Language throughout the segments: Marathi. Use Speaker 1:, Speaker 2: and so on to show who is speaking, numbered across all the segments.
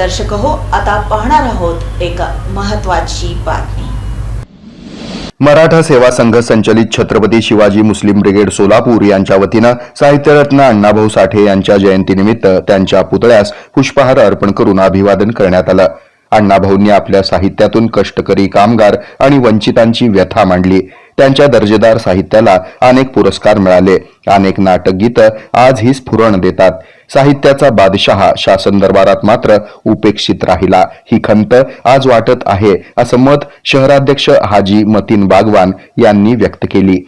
Speaker 1: दर्शक हो. आता पाहणार आहोत एक महत्वाची बातमी.
Speaker 2: मराठा सेवा संघ संचलित छत्रपती शिवाजी मुस्लिम ब्रिगेड सोलापूर यांच्या वतीनं साहित्यरत्न अण्णाभाऊ साठे यांच्या जयंतीनिमित्त त्यांच्या पुतळ्यास पुष्पहार अर्पण करून अभिवादन करण्यात आलं. अण्णाभाऊंनी आपल्या साहित्यातून कष्टकरी कामगार आणि वंचितांची व्यथा मांडली. त्यांच्या दर्जेदार साहित्याला अनेक पुरस्कार मिळाले. अनेक नाटक गीतं आजही स्फुरण देतात. साहित्याचा बादशहा शासन दरबारात मात्र उपेक्षित राहिला. ही खंत आज वाटत आहे असं मत शहराध्यक्ष हाजी मतीन बागवान यांनी व्यक्त केली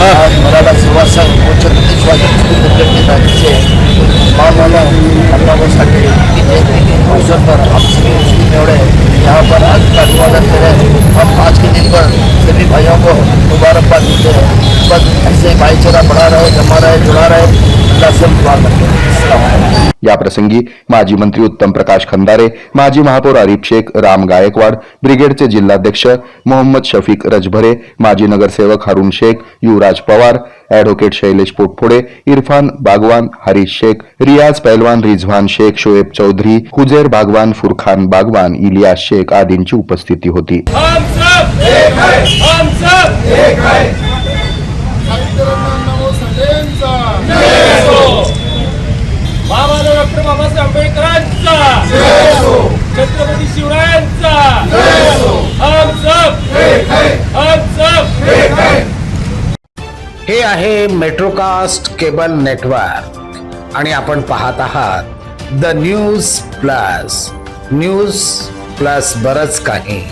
Speaker 3: आज मराठा सेवा संघ व छत्रपती शिवाजी मुस्लिम ब्रिगेड के नाते से मानवाला अल्लाह साके की जयंती के अवसर पर हम सभी मुस्लिम जोड़े यहाँ पर आज का स्वागत करें। हम आज के दिन पर सभी भाइयों को मुबारकबाद देते हैं। बस ऐसे भाईचारा बढ़ा रहे जमा रहे जुड़ा रहे। अल्लाह से
Speaker 2: मुबारक। याप्रसंगी माजी मंत्री उत्तम प्रकाश खंदारे माजी महापौर आरिफ शेख राम गायकवाड ब्रिगेडचे जिल्हाध्यक्ष मोहम्मद शफीक रजभरे माजी नगरसेवक हरुण शेख युवराज पवार ॲडव्होकेट शैलेश पोटफोडे इरफान बागवान हरीश शेख रियाज पैलवान रिझवान शेख शोएब चौधरी हुजेर बागवान फुरखान बागवान इलियास शेख आदींची उपस्थिती होती.
Speaker 4: हम सब एक है। हम सब एक है बाबासाहेब डॉक्टर बाबासाहेब आंबेडकरांचा. छत्रपती शिवरायांचा. हम सब हम सब
Speaker 5: हे आहे मेट्रोकास्ट केबल नेटवर्क. आणि आपण पाहत आहात The News Plus. News Plus बरंच काही.